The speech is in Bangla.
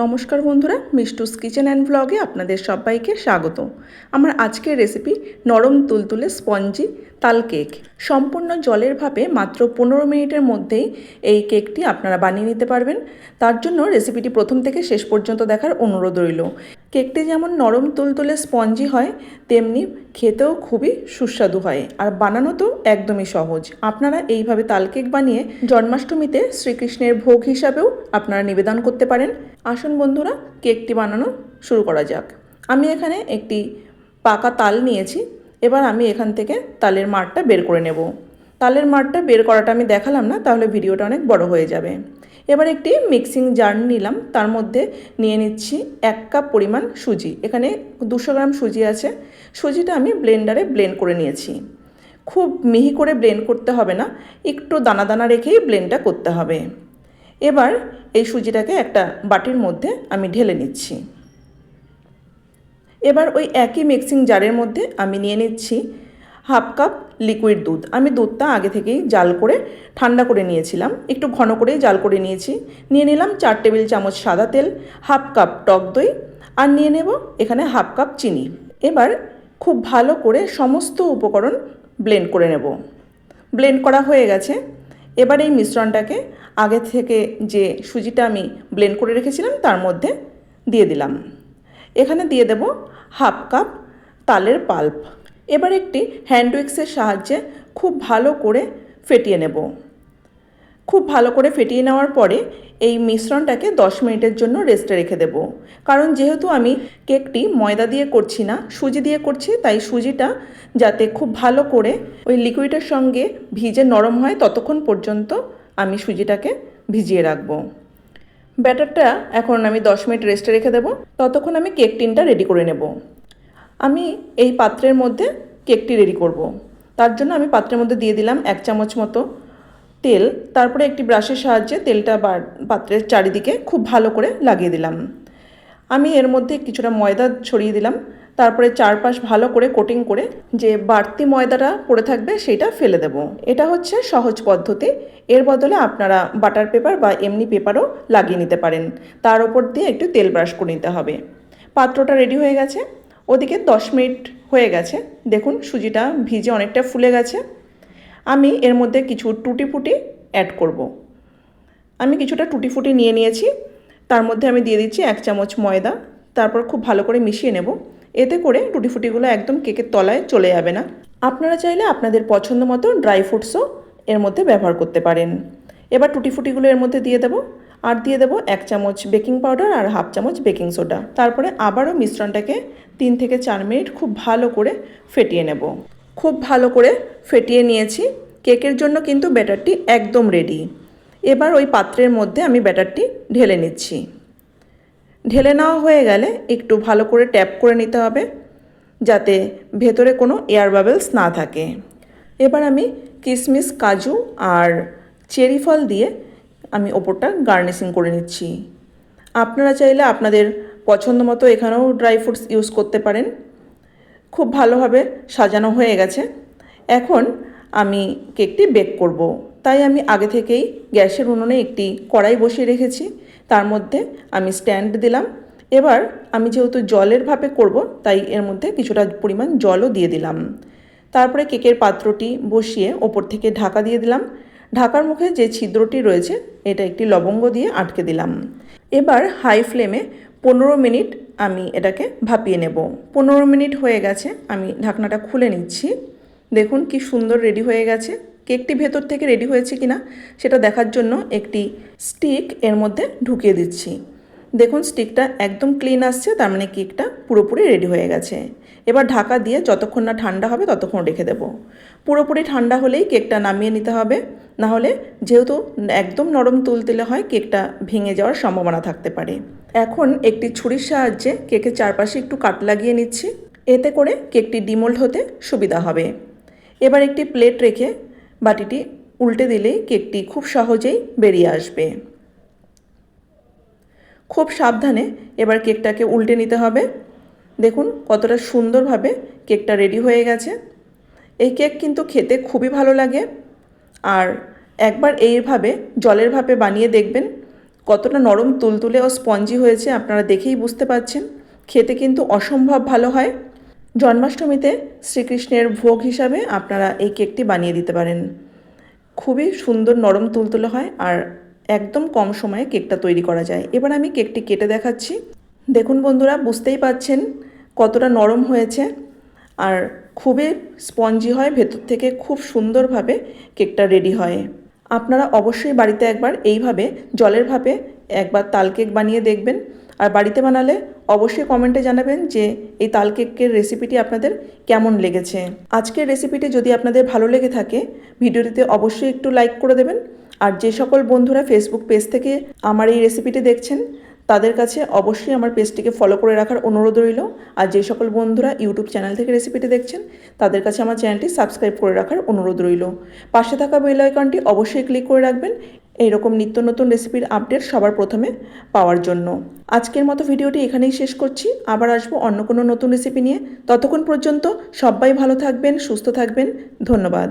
নমস্কার বন্ধুরা, মিষ্টুস কিচেন অ্যান্ড ব্লগে আপনাদের সবাইকে স্বাগত। আমার আজকের রেসিপি নরম তুলতুলে স্পঞ্জি তাল কেক সম্পূর্ণ জলের ভাপে মাত্র পনেরো মিনিটের মধ্যেই এই কেকটি আপনারা বানিয়ে নিতে পারবেন। তার জন্য রেসিপিটি প্রথম থেকে শেষ পর্যন্ত দেখার অনুরোধ রইল। কেকটি যেমন নরম তুলতুলে স্পঞ্জি হয়, তেমনি খেতেও খুবই সুস্বাদু হয়, আর বানানো তো একদমই সহজ। আপনারা এইভাবে তাল কেক বানিয়ে জন্মাষ্টমীতে শ্রীকৃষ্ণের ভোগ হিসাবেও আপনারা নিবেদন করতে পারেন। আসুন বন্ধুরা, কেকটি বানানো শুরু করা যাক। আমি এখানে একটি পাকা তাল নিয়েছি, এবার আমি এখান থেকে তালের মারটা বের করে নেব। তালের মারটা বের করাটা আমি দেখালাম না, তাহলে ভিডিওটা অনেক বড় হয়ে যাবে। এবার একটি মিক্সিং জার নিলাম, তার মধ্যে নিয়ে নিচ্ছি এক কাপ পরিমাণ সুজি। এখানে দুশো গ্রাম সুজি আছে, সুজিটা আমি ব্লেন্ডারে ব্লেন্ড করে নিয়েছি। খুব মিহি করে ব্লেন্ড করতে হবে না, একটু দানা দানা রেখেই ব্লেন্ডটা করতে হবে। এবার এই সুজিটাকে একটা বাটির মধ্যে আমি ঢেলে নিচ্ছি। এবার ওই একই মিক্সিং জারের মধ্যে আমি নিয়ে নিচ্ছি হাফ কাপ লিকুইড দুধ। আমি দুধটা আগে থেকেই জাল করে, ঠান্ডা করে নিয়েছিলাম। একটু ঘন করেই জাল করে নিয়েছি। নিয়ে নিলাম চার টেবিল চামচ সাদা তেল, হাফ কাপ টক দই আর নিয়ে নেব এখানে হাফ কাপ চিনি। এবার খুব ভালো করে সমস্ত উপকরণ ব্লেন্ড করে নেব। ব্লেন্ড করা হয়ে গেছে। এবার এই মিশ্রণটাকে আগে থেকে যে সুজিটা আমি ব্লেন্ড করে রেখেছিলাম, তার মধ্যে দিয়ে দিলাম। এখানে দিয়ে দেব হাফ কাপ তালের পাল্প। এবার একটি হ্যান্ড উইক্সের সাহায্যে খুব ভালো করে ফেটিয়ে নেব। খুব ভালো করে ফেটিয়ে নেওয়ার পরে এই মিশ্রণটাকে 10 মিনিটের জন্য রেস্টে রেখে দেব। কারণ যেহেতু আমি কেকটি ময়দা দিয়ে করছি না, সুজি দিয়ে করছি, তাই সুজিটা যাতে খুব ভালো করে ওই লিকুইডের সঙ্গে ভিজে নরম হয়, ততক্ষণ পর্যন্ত আমি সুজিটাকে ভিজিয়ে রাখব। ব্যাটারটা এখন আমি 10 মিনিট রেস্টে রেখে দেবো, ততক্ষণ আমি কেক টিনটা রেডি করে নেব। আমি এই পাত্রের মধ্যে কেকটি রেডি করব। তার জন্য আমি পাত্রের মধ্যে দিয়ে দিলাম এক চামচ মতো তেল, তারপরে একটি ব্রাশের সাহায্যে তেলটা পাত্রের চারিদিকে খুব ভালো করে লাগিয়ে দিলাম। আমি এর মধ্যে কিছুটা ময়দা ছড়িয়ে দিলাম। তারপরে চারপাশ ভালো করে কোটিং করে যে বাড়তি ময়দাটা পড়ে থাকবে সেটা ফেলে দেব। এটা হচ্ছে সহজ পদ্ধতি। এর বদলে আপনারা বাটার পেপার বা এমনি পেপারও লাগিয়ে নিতে পারেন। তার উপর দিয়ে একটু তেল ব্রাশ করে নিতে হবে। পাত্রটা রেডি হয়ে গেছে। ওদিকে দশ মিনিট হয়ে গেছে। দেখুন, সুজিটা ভিজে অনেকটা ফুলে গেছে। আমি এর মধ্যে কিছু টুটি ফুটি অ্যাড করব। আমি কিছুটা টুটি ফুটি নিয়ে নিয়েছি। তার মধ্যে আমি দিয়ে দিচ্ছি এক চামচ ময়দা। তারপর খুব ভালো করে মিশিয়ে নেব। এতে করে টুটি ফুটিগুলো একদম কেকের তলায় চলে যাবে না। আপনারা চাইলে আপনাদের পছন্দ মতো ড্রাই ফ্রুটসও এর মধ্যে ব্যবহার করতে পারেন। এবার টুটি ফুটিগুলো এর মধ্যে দিয়ে দেবো। আর দিয়ে দেবো এক চামচ বেকিং পাউডার আর হাফ চামচ বেকিং সোডা তারপরে আবারও মিশ্রণটাকে তিন থেকে চার মিনিট খুব ভালো করে ফেটিয়ে নেব। খুব ভালো করে ফেটিয়ে নিয়েছি। কেকের জন্য কিন্তু ব্যাটারটি একদম রেডি এবার ওই পাত্রের মধ্যে আমি ব্যাটারটি ঢেলে নিচ্ছি। ঢেলে নেওয়া হয়ে গেলে একটু ভালো করে ট্যাপ করে নিতে হবে, যাতে ভেতরে কোনো এয়ার বাবেলস না থাকে। এবার আমি কিশমিশ কাজু আর চেরি ফল দিয়ে আমি ওপরটা গার্নিশিং করে নিচ্ছি। আপনারা চাইলে আপনাদের পছন্দ মতো এখানেও ড্রাই ফ্রুটস ইউজ করতে পারেন। খুব ভালোভাবে সাজানো হয়ে গেছে। এখন আমি কেকটি বেক করব। তাই আমি আগে থেকেই গ্যাসের উনুনে একটি কড়াই বসিয়ে রেখেছি। তার মধ্যে আমি স্ট্যান্ড দিলাম। এবার আমি যেহেতু জলের ভাপে করব, তাই এর মধ্যে কিছুটা পরিমাণ জলও দিয়ে দিলাম। তারপরে কেকের পাত্রটি বসিয়ে ওপর থেকে ঢাকা দিয়ে দিলাম। ঢাকার মুখে যে ছিদ্রটি রয়েছে, এটা একটি লবঙ্গ দিয়ে আটকে দিলাম। এবার হাই ফ্লেমে পনেরো মিনিট আমি এটাকে ভাপিয়ে নেব। পনেরো মিনিট হয়ে গেছে, আমি ঢাকনাটা খুলে নিচ্ছি। দেখুন কি সুন্দর রেডি হয়ে গেছে। কেকটি ভেতর থেকে রেডি হয়েছে কিনা, সেটা দেখার জন্য একটি স্টিক এর মধ্যে ঢুকিয়ে দিচ্ছি। দেখুন স্টিকটা একদম ক্লিন আসছে, তার মানে কেকটা পুরোপুরি রেডি হয়ে গেছে। এবার ঢাকা দিয়ে যতক্ষণ না ঠান্ডা হবে, ততক্ষণ রেখে দেবো। পুরোপুরি ঠান্ডা হলেই কেকটা নামিয়ে নিতে হবে। নাহলে যেহেতু একদম নরম তুলতেলে হয় কেকটা ভেঙে যাওয়ার সম্ভাবনা থাকতে পারে। এখন একটি ছুরির সাহায্যে কেকের চারপাশে একটু কাট লাগিয়ে নিচ্ছি। এতে করে কেকটি ডিমোল্ড হতে সুবিধা হবে। এবার একটি প্লেট রেখে বাটিটি উল্টে দিলেই কেকটি খুব সহজেই বেরিয়ে আসবে। খুব সাবধানে এবার কেকটাকে উল্টে নিতে হবে। দেখুন কতটা সুন্দরভাবে কেকটা রেডি হয়ে গেছে। এই কেক কিন্তু খেতে খুবই ভালো লাগে। আর একবার এইভাবে জলের ভাপে বানিয়ে দেখবেন, কতটা নরম তুলতুলে ও স্পঞ্জি হয়েছে আপনারা দেখেই বুঝতে পাচ্ছেন খেতে কিন্তু অসম্ভব ভালো হয়। জন্মাষ্টমীতে শ্রীকৃষ্ণের ভোগ হিসাবে আপনারা এই কেকটি বানিয়ে দিতে পারেন। খুবই সুন্দর নরম তুলতুলে হয় আর একদম কম সময়ে কেকটা তৈরি করা যায়। এবার আমি কেকটি কেটে দেখাচ্ছি। দেখুন বন্ধুরা, বুঝতেই পাচ্ছেন কতটা নরম হয়েছে আর খুবই স্পঞ্জি হয়, ভেতর থেকে খুব সুন্দরভাবে কেকটা রেডি হয়। আপনারা অবশ্যই বাড়িতে একবার এইভাবে জলের ভাপে একবার তাল কেক বানিয়ে দেখবেন। আর বাড়িতে বানালে অবশ্যই কমেন্টে জানাবেন যে এই তাল কেকের রেসিপিটি আপনাদের কেমন লেগেছে। আজকের রেসিপিটি যদি আপনাদের ভালো লেগে থাকে, ভিডিওটিতে অবশ্যই একটু লাইক করে দেবেন। আর যে সকল বন্ধুরা ফেসবুক পেজ থেকে আমার এই রেসিপিটি দেখছেন, তাদের কাছে অবশ্যই আমার পেজটিকে ফলো করে রাখার অনুরোধ রইল। আর যে সকল বন্ধুরা ইউটিউব চ্যানেল থেকে রেসিপিটি দেখছেন, তাদের কাছে আমার চ্যানেলটি সাবস্ক্রাইব করে রাখার অনুরোধ রইল। পাশে থাকা বেল আইকনটি অবশ্যই ক্লিক করে রাখবেন। এইরকম নিত্য নতুন রেসিপির আপডেট সবার প্রথমে পাওয়ার জন্য। আজকের মতো ভিডিওটি এখানেই শেষ করছি। আবার আসব অন্য কোনো নতুন রেসিপি নিয়ে। ততক্ষণ পর্যন্ত সবাই ভালো থাকবেন, সুস্থ থাকবেন। ধন্যবাদ।